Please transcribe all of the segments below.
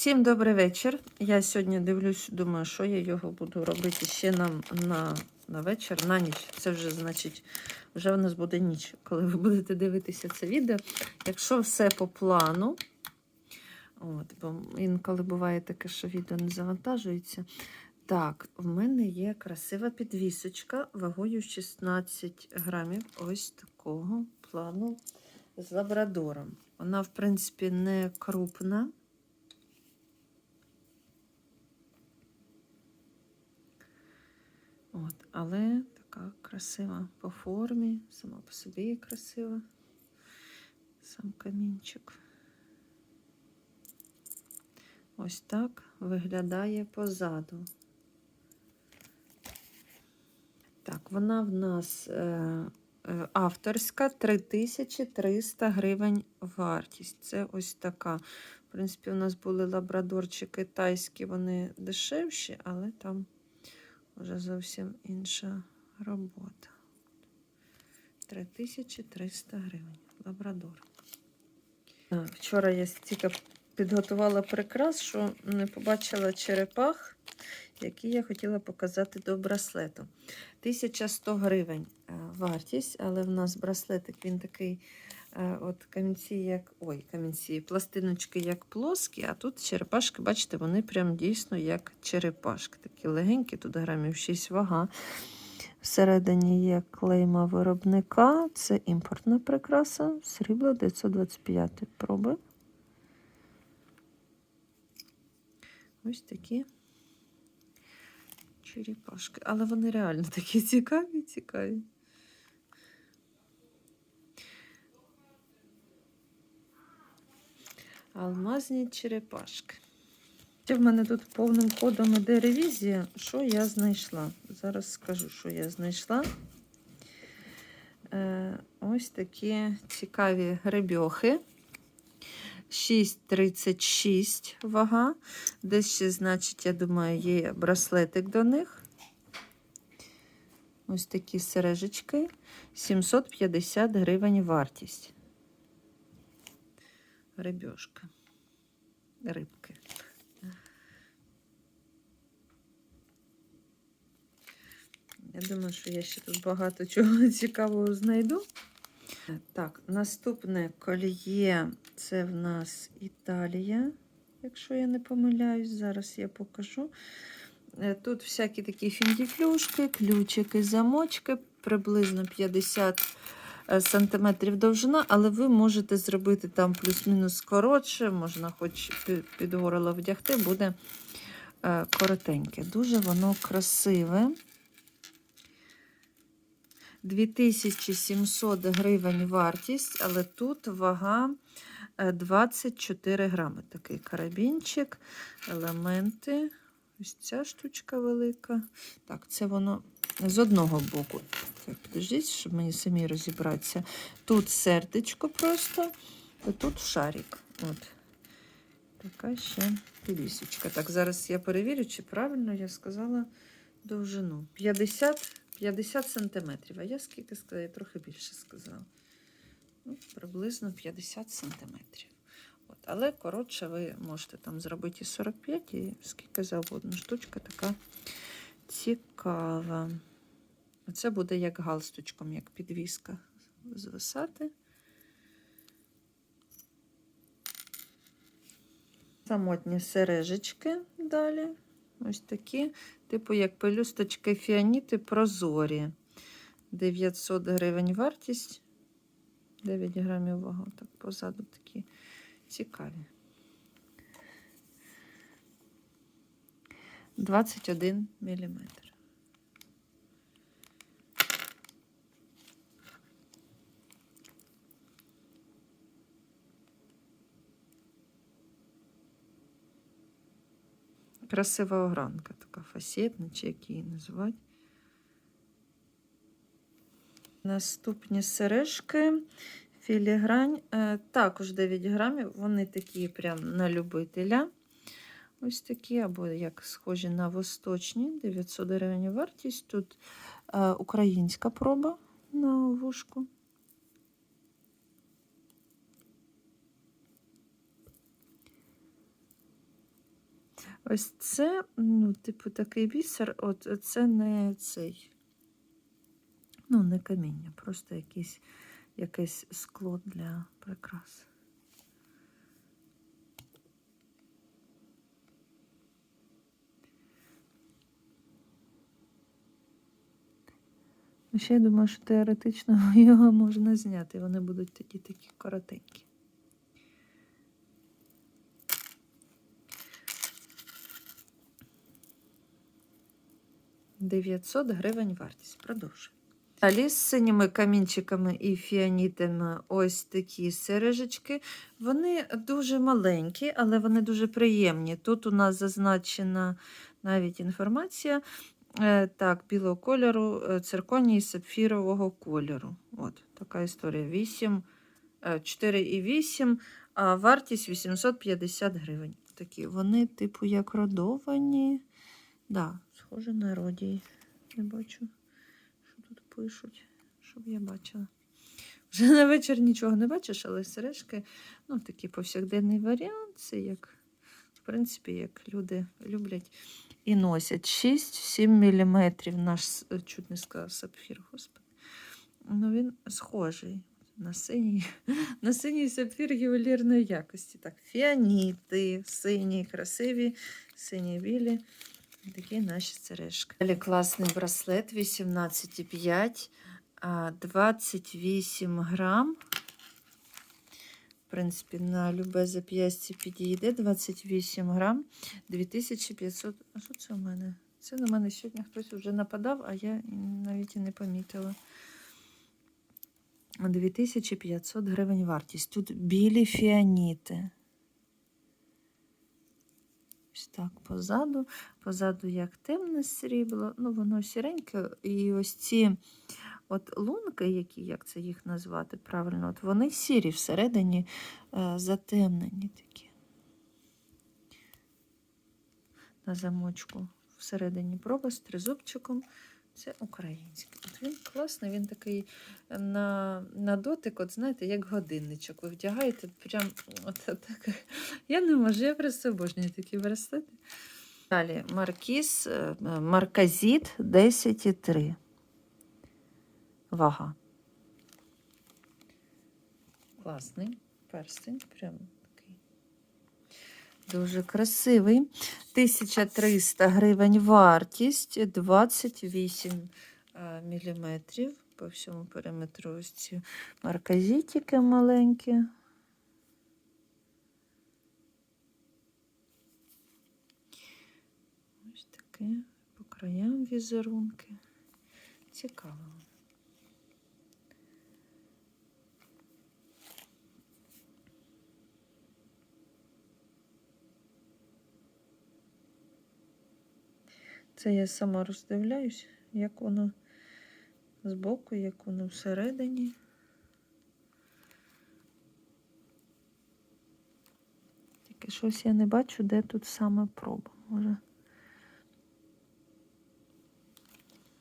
Всім добрий вечір. Я сьогодні дивлюсь, думаю, що я його буду робити ще на, на, на вечір, на ніч. Це вже значить, вже в нас буде ніч, коли ви будете дивитися це відео. Якщо все по плану, от, бо інколи буває таке, що відео не завантажується. Так, в мене є красива підвісочка вагою 16 грамів. Ось такого плану з лабрадором. Вона, в принципі, не крупна. От, але така красива по формі, сама по собі красива. Сам камінчик. Ось так виглядає позаду. Так, вона в нас е, е, авторська 3300 гривень вартість. Це ось така. В принципі, у нас були лабрадорчики тайські, вони дешевші, але там вже зовсім інша робота. 3300 гривень. Лабрадор. А, Вчора я стільки підготувала прикрас, що не побачила черепах, які я хотіла показати до браслету. 1100 гривень е, вартість, але в нас браслетик він такий. Е, От камінці, як ой, камінці, пластиночки як плоскі, а тут черепашки, бачите, вони прям дійсно як черепашки. Такі легенькі, тут грамів 6 вага. Всередині є клейма виробника. Це імпортна прикраса, срібло 925 проби. Ось такі черепашки. Але вони реально такі цікаві, цікаві. Алмазні черепашки. Ще в мене тут повним кодом іде ревізія. Що я знайшла? Зараз скажу, що я знайшла. Е, ось такі цікаві гребьохи. 6,36 вага. Десь ще, значить, я думаю, є браслетик до них. Ось такі сережечки. 750 гривень вартість. Рибьошка. Рибки. Я думаю, що я ще тут багато чого цікавого знайду. Так, наступне кольє це в нас Італія, якщо я не помиляюсь, зараз я покажу. Е, Тут всякі такі фіндіфлюшки, ключики, замочки, приблизно 50 е, сантиметрів довжина, але ви можете зробити там плюс-мінус коротше, можна хоч під горло вдягти, буде е, коротеньке. Дуже воно красиве. 2700 гривень вартість, але тут вага е, 24 грами. Такий карабінчик, елементи. Ось ця штучка велика. Так, це воно з одного боку. Так, підождіть, щоб мені самі розібратися. Тут сердечко просто, а тут шарик. От. Така ще підвісочка. Так, зараз я перевірю, чи правильно я сказала довжину. 50 50 сантиметрів. А я скільки сказала? Я трохи більше сказала. Ну, приблизно 50 сантиметрів. От. Але коротше, ви можете там зробити і 45, і скільки завгодно. Штучка така цікава. Оце буде як галстучком, як підвіска звисати. Самотні сережечки далі. Ось такі, типу, як пелюсточки фіаніти прозорі. 900 гривень вартість. 9 грамів вага. Так, позаду такі цікаві. 21 міліметр. Красива огранка, така фасетна, чи як її називати. Наступні сережки, філігрань, е, також 9 грамів, вони такі прям на любителя. Ось такі, або як схожі на восточні, 900 гривень вартість. Тут е, українська проба на вушку. Ось це, ну, типу, такий бісер, от це не цей. Ну, не каміння, просто якийсь, якесь скло для прикрас. Ну, Ще я думаю, що теоретично його можна зняти. Вони будуть тоді такі коротенькі. Дев'ятсот гривень вартість. Продовжуємо. Далі з синіми камінчиками і фіанітами ось такі сережечки. Вони дуже маленькі, але вони дуже приємні. Тут у нас зазначена навіть інформація. Е, Так, білого кольору, е, цирконії сапфірового кольору. От така історія. 8, 4,8, а вартість 850 гривень. Такі вони, типу, як родовані. Да, схоже на родії. Я бачу, що тут пишуть, щоб я бачила. Вже на вечір нічого не бачиш, але сережки, ну, такий повсякденний варіант. Це як, в принципі, як люди люблять і носять 6-7 мм. Наш чуть не сказав сапфір, господи. Ну, він схожий на синій, на синій сапфір ювелірної якості. Так, фіаніти, сині, красиві, сині білі. Такі наші сережки. Далі класний браслет 18,5, 28 грам. В принципі, на любе зап'ястя підійде 28 грам, 2500. А що це у мене? Це на мене сьогодні хтось вже нападав, а я навіть і не помітила. 2500 гривень вартість. Тут білі фіаніти. Ось так позаду. Позаду як темне срібло, ну воно сіреньке. І ось ці от лунки, які, як це їх назвати правильно, от вони сірі всередині е, затемнені такі. На замочку всередині проба з тризубчиком. Це український. От він класний, він такий на, на дотик, от знаєте, як годинничок. Ви вдягаєте прям от, так. Я не можу, я просто обожнюю такі браслети. Далі маркіз, е, марказіт 10,3. Вага. Класний перстень, прям. Дуже красивий. 1300 гривень вартість, 28 міліметрів по всьому периметру ось ці марказітики маленькі. Ось таке по краям візерунки. Цікаво. Це я сама роздивляюсь, як воно збоку, як воно всередині. Тільки щось я не бачу, де тут саме проба. Може.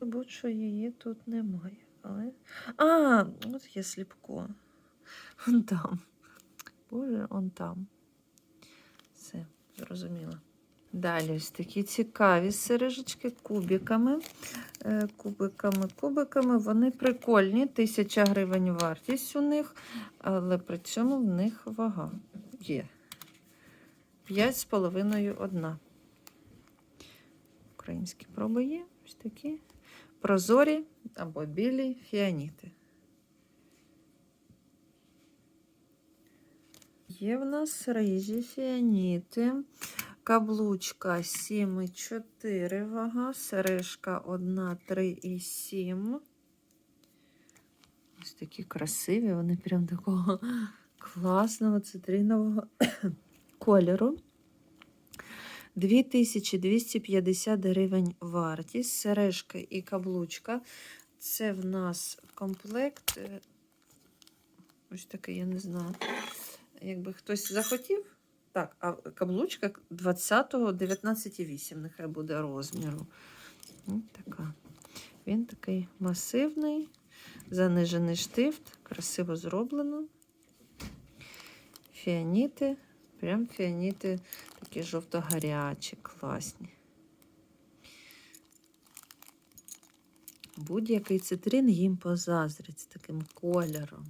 Будь-що її тут немає. Але... А, от є сліпко. Он там. Боже, он там. Все, зрозуміло. Далі ось такі цікаві сережечки кубиками. Е, Кубиками, кубиками. Вони прикольні. 1000 гривень вартість у них, але при цьому в них вага є. 5,5 одна. Українські проби є. Ось такі. Прозорі або білі фіаніти. Є в нас рижі фіаніти. Каблучка 7,4 вага, сережка 1, 3,7. Ось такі красиві, вони прям такого класного цитринового кольору. 2250 гривень вартість, сережка і каблучка. Це в нас комплект. е, Ось такий, я не знаю. Якби хтось захотів, так, а каблучка 20-го 19,8 нехай буде розміру. Така. Він такий масивний, занижений штифт, красиво зроблено. Фіаніти, прям фіаніти такі жовто-гарячі, класні. Будь-який цитрин їм позаздрить з таким кольором.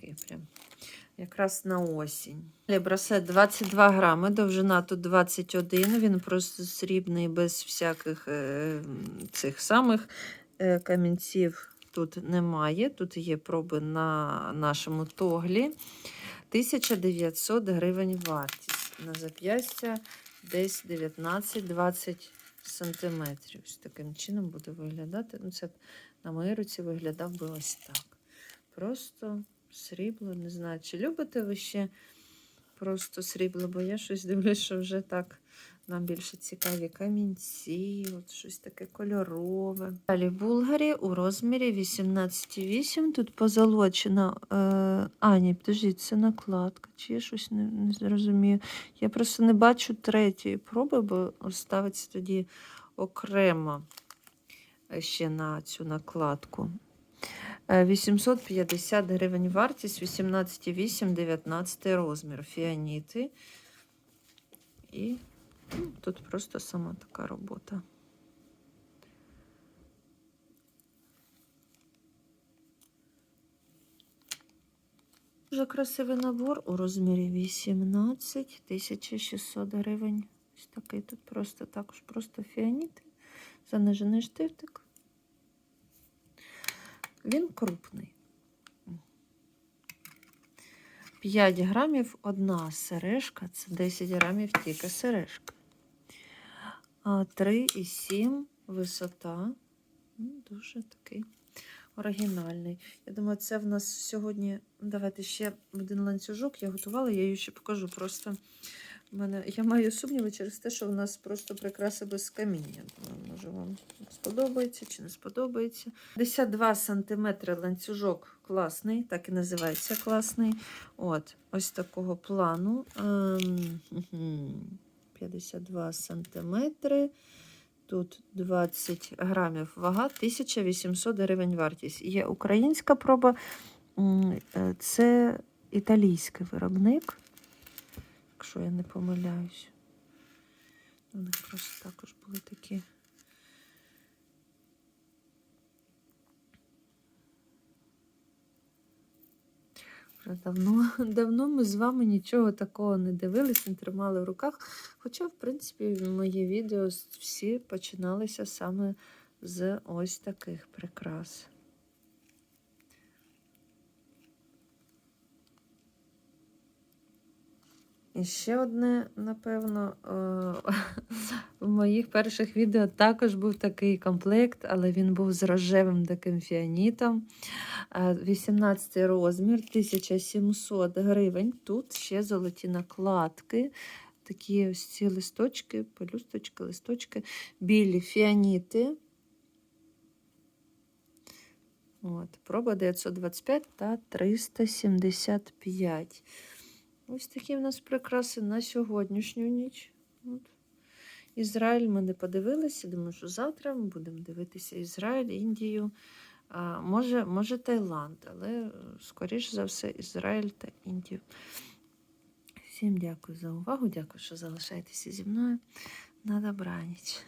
Такий прям якраз на осінь. Далі Браслет 22 грами, довжина тут 21, він просто срібний, без всяких е, цих самих е, камінців тут немає. Тут є проби на нашому тоглі. 1900 гривень вартість. На зап'ястя десь 19-20 сантиметрів. Ось таким чином буде виглядати. Ну, це на моїй руці виглядав би ось так. Просто срібло, не знаю, чи любите ви ще просто срібло, бо я щось дивлюсь, що вже так нам більше цікаві камінці, от щось таке кольорове. Далі Булгарі у розмірі 18,8. Тут позолочена. Е, а, ні, підождіть, це накладка. Чи я щось не, не зрозумію. Я просто не бачу третьої проби, бо ставиться тоді окремо е, ще на цю накладку. Е, 850 гривень вартість, 18,8, 19 розмір. Фіаніти. І ну, тут просто сама така робота. Дуже красивий набор у розмірі 18 1600 гривень. Ось такий тут просто також просто фіаніти. Занижений штифтик. Він крупний. 5 грамів одна сережка, це 10 грамів тільки сережка. 3,7 висота. Ну, Дуже такий оригінальний. Я думаю, це в нас сьогодні. Давайте ще один ланцюжок. Я готувала, я її ще покажу. Просто мене я маю сумніви через те, що в нас просто прикраси без каміння. Може вам сподобається чи не сподобається. 52 см ланцюжок класний, так і називається класний. От, ось такого плану. Ем, 52 сантиметри. Тут 20 грамів вага, 1800 гривень вартість. Є українська проба, е, це італійський виробник, якщо я не помиляюсь. У них просто також були такі. Вже давно, давно ми з вами нічого такого не дивилися, не тримали в руках. Хоча, в принципі, мої відео всі починалися саме з ось таких прикрас. І ще одне, напевно, е, в моїх перших відео також був такий комплект, але він був з рожевим таким фіанітом. Е, 18 розмір, 1700 гривень. Тут ще золоті накладки. Такі ось ці листочки, пелюсточки, листочки, білі фіаніти. От, проба 925 та 375. Ось такі в нас прикраси на сьогоднішню ніч. От. Ізраїль ми не подивилися. Думаю, що завтра ми будемо дивитися Ізраїль, Індію. А, може, може Таїланд, але е, скоріш за все Ізраїль та Індію. Всім дякую за увагу. Дякую, що залишаєтеся зі мною. На добраніч.